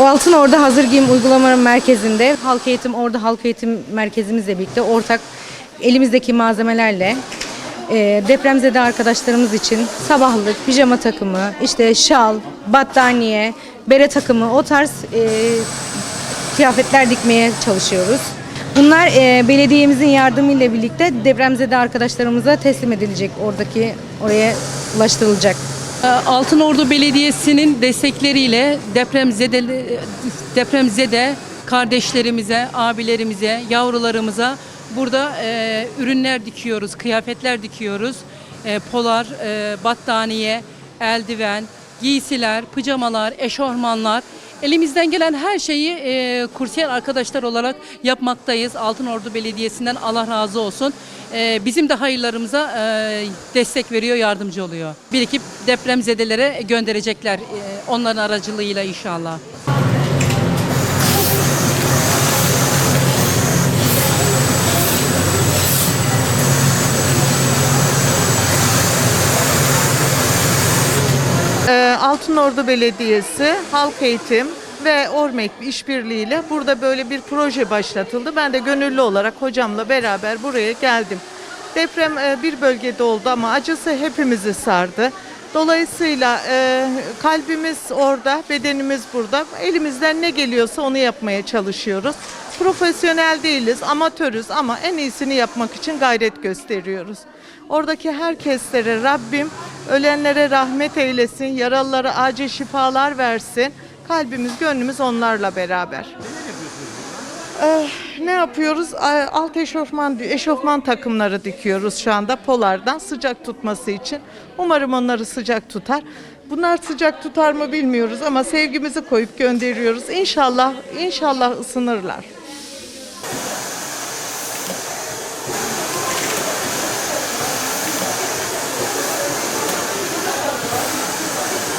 O altın orada hazır giyim uygulama merkezinde halk eğitim orada halk eğitim merkezimizle birlikte ortak elimizdeki malzemelerle e, depremzede arkadaşlarımız için sabahlık, pijama takımı, işte şal, battaniye, bere takımı o tarz e, kıyafetler dikmeye çalışıyoruz. Bunlar e, belediyemizin yardımıyla birlikte depremzede arkadaşlarımıza teslim edilecek. Oradaki oraya ulaştırılacak. Ee, Altınordu Belediyesi'nin destekleriyle depremzede depremzede kardeşlerimize, abilerimize, yavrularımıza burada e, ürünler dikiyoruz, kıyafetler dikiyoruz. E, polar, e, battaniye, eldiven, giysiler, pijamalar, eşofmanlar. Elimizden gelen her şeyi e, kursiyer arkadaşlar olarak yapmaktayız. Altınordu Belediyesi'nden Allah razı olsun. E, bizim de hayırlarımıza e, destek veriyor, yardımcı oluyor. Birikip depremzedelere gönderecekler e, onların aracılığıyla inşallah. Ee, Altınordu Belediyesi, Halk Eğitim ve Ormek işbirliğiyle burada böyle bir proje başlatıldı. Ben de gönüllü olarak hocamla beraber buraya geldim. Deprem e, bir bölgede oldu ama acısı hepimizi sardı. Dolayısıyla e, kalbimiz orada, bedenimiz burada. Elimizden ne geliyorsa onu yapmaya çalışıyoruz. Profesyonel değiliz, amatörüz ama en iyisini yapmak için gayret gösteriyoruz. Oradaki herkeslere Rabbim ölenlere rahmet eylesin, yaralılara acil şifalar versin. Kalbimiz, gönlümüz onlarla beraber. Eh, ne yapıyoruz? Alt eşofman, eşofman takımları dikiyoruz şu anda polardan sıcak tutması için. Umarım onları sıcak tutar. Bunlar sıcak tutar mı bilmiyoruz ama sevgimizi koyup gönderiyoruz. İnşallah, inşallah ısınırlar.